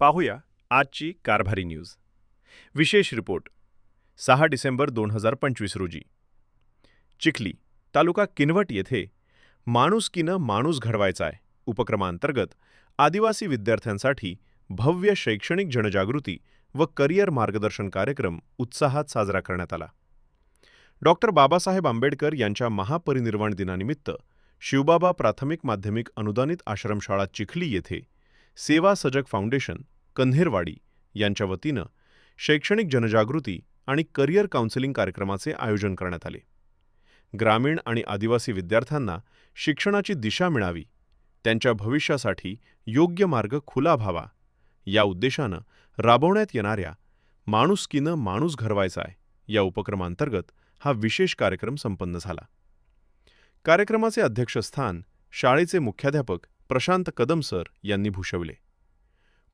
पाहूया आजची कारभारी न्यूज. विशेष रिपोर्ट. सहा डिसेंबर दोन हजार पंचवीस रोजी. चिखली तालुका किनवट येथे माणुसकीनं माणूस घडवायचा आहे उपक्रमांतर्गत आदिवासी विद्यार्थ्यांसाठी भव्य शैक्षणिक जनजागृती व करिअर मार्गदर्शन कार्यक्रम उत्साहात साजरा करण्यात आला. डॉक्टर बाबासाहेब आंबेडकर यांच्या महापरिनिर्वाण दिनानिमित्त शिवबाबा प्राथमिक माध्यमिक अनुदानित आश्रमशाळा चिखली येथे सेवा सजग फाउंडेशन कन्हेरवाडी यांच्या वतीनं शैक्षणिक जनजागृती आणि करिअर काउन्सिलिंग कार्यक्रमाचे आयोजन करण्यात आले. ग्रामीण आणि आदिवासी विद्यार्थ्यांना शिक्षणाची दिशा मिळावी त्यांच्या भविष्यासाठी योग्य मार्ग खुला व्हावा या उद्देशानं राबवण्यात येणाऱ्या माणुसकीनं माणूस घडवायचा आहे या उपक्रमांतर्गत हा विशेष कार्यक्रम संपन्न झाला. कार्यक्रमाचे अध्यक्षस्थान शाळेचे मुख्याध्यापक प्रशांत कदम सर यांनी भूषवले.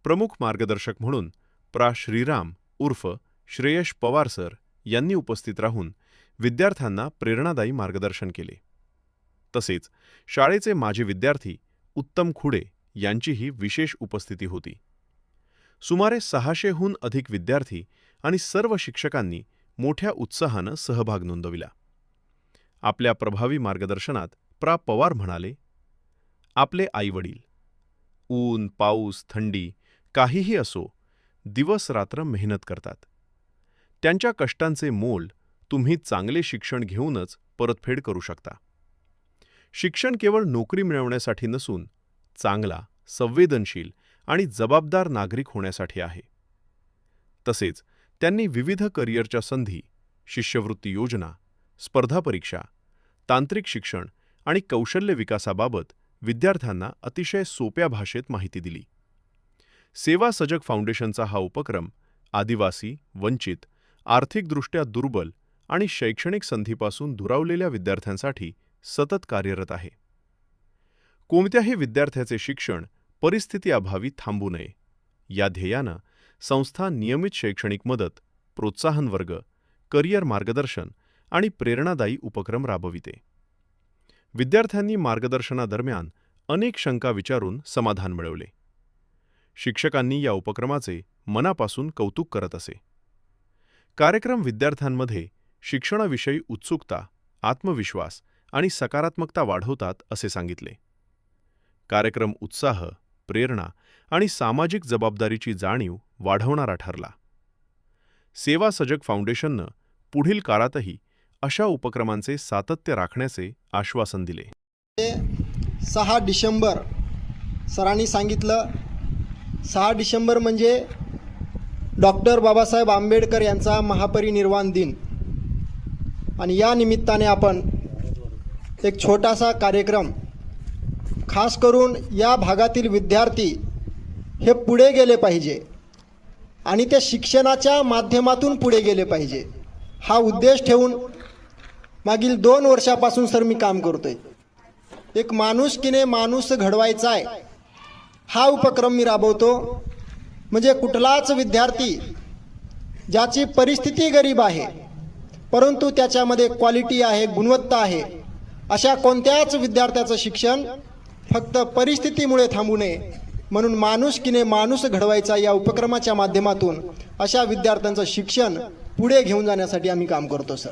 प्रमुख मार्गदर्शक म्हणून प्रा. श्रीराम उर्फ श्रेयश पवार सर यांनी उपस्थित राहून विद्यार्थ्यांना प्रेरणादायी मार्गदर्शन केले. तसेच शाळेचे माजी विद्यार्थी उत्तम खुडे यांचीही विशेष उपस्थिती होती. सुमारे सहाशेहून अधिक विद्यार्थी आणि सर्व शिक्षकांनी मोठ्या उत्साहानं सहभाग नोंदविला. आपल्या प्रभावी मार्गदर्शनात प्रा. पवार म्हणाले आपले आईवडील. ऊन पाऊस थंडी काहीही असो दिवस रात्र मेहनत करतात. त्यांच्या कष्टांचे मोल तुम्ही चांगले शिक्षण घेऊनच परतफेड करू शकता. शिक्षण केवळ नोकरी मिळवण्यासाठी नसून चांगला संवेदनशील आणि जबाबदार नागरिक होण्यासाठी आहे. तसेच त्यांनी विविध करिअरच्या संधी शिष्यवृत्ती योजना स्पर्धा परीक्षा तांत्रिक शिक्षण आणि कौशल्य विकासाबाबत विद्यार्थ्यांना अतिशय सोप्या भाषेत माहिती दिली. सेवा सजग फाउंडेशनचा हा उपक्रम आदिवासी वंचित आर्थिकदृष्ट्या दुर्बल आणि शैक्षणिक संधीपासून दुरावलेल्या विद्यार्थ्यांसाठी सतत कार्यरत आहे. कोणत्याही विद्यार्थ्याचे शिक्षण परिस्थितीअभावी थांबू नये. या ध्येयानं संस्था नियमित शैक्षणिक मदत प्रोत्साहन वर्ग करिअर मार्गदर्शन आणि प्रेरणादायी उपक्रम राबविते. विद्यार्थ्यांनी मार्गदर्शनादरम्यान अनेक शंका विचारून समाधान मिळवले. शिक्षकांनी या उपक्रमाचे मनापासून कौतुक करत असे. कार्यक्रम विद्यार्थ्यांमध्ये शिक्षणाविषयी उत्सुकता आत्मविश्वास आणि सकारात्मकता वाढवतात असे सांगितले. कार्यक्रम उत्साह प्रेरणा आणि सामाजिक जबाबदारीची जाणीव वाढवणारा ठरला. सेवा सजग फाउंडेशननं पुढील काळातही अशा उपक्रमांचे सातत्य राखण्याचे आश्वासन दिले. सहा डिसेंबर सरांनी सांगितलं. सहा डिसेंबर म्हणजे डॉक्टर बाबासाहेब आंबेडकर यांचा महापरिनिर्वाण दिन. आणि या निमित्ताने आपण एक छोटासा कार्यक्रम खास करून या भागातील विद्यार्थी हे पुढे गेले पाहिजे आणि ते शिक्षणाच्या माध्यमातून पुढे गेले पाहिजे. हा उद्देश ठेवून मागील दोन वर्षापासून सर मी काम करतोय. एक माणूस माणूस घडवायचा आहे. हा उपक्रम मी राबवतो. म्हणजे कुठलाच विद्यार्थी ज्याची परिस्थिती गरीब आहे परंतु त्याच्यामध्ये क्वालिटी आहे गुणवत्ता आहे अशा कोणत्याच विद्यार्थ्याचं शिक्षण फक्त परिस्थितीमुळे थांबू नये म्हणून माणूस किने माणूस घडवायचा या उपक्रमाच्या माध्यमातून अशा विद्यार्थ्यांचं शिक्षण पुढे घेऊन जाण्यासाठी आम्ही काम करतो सर.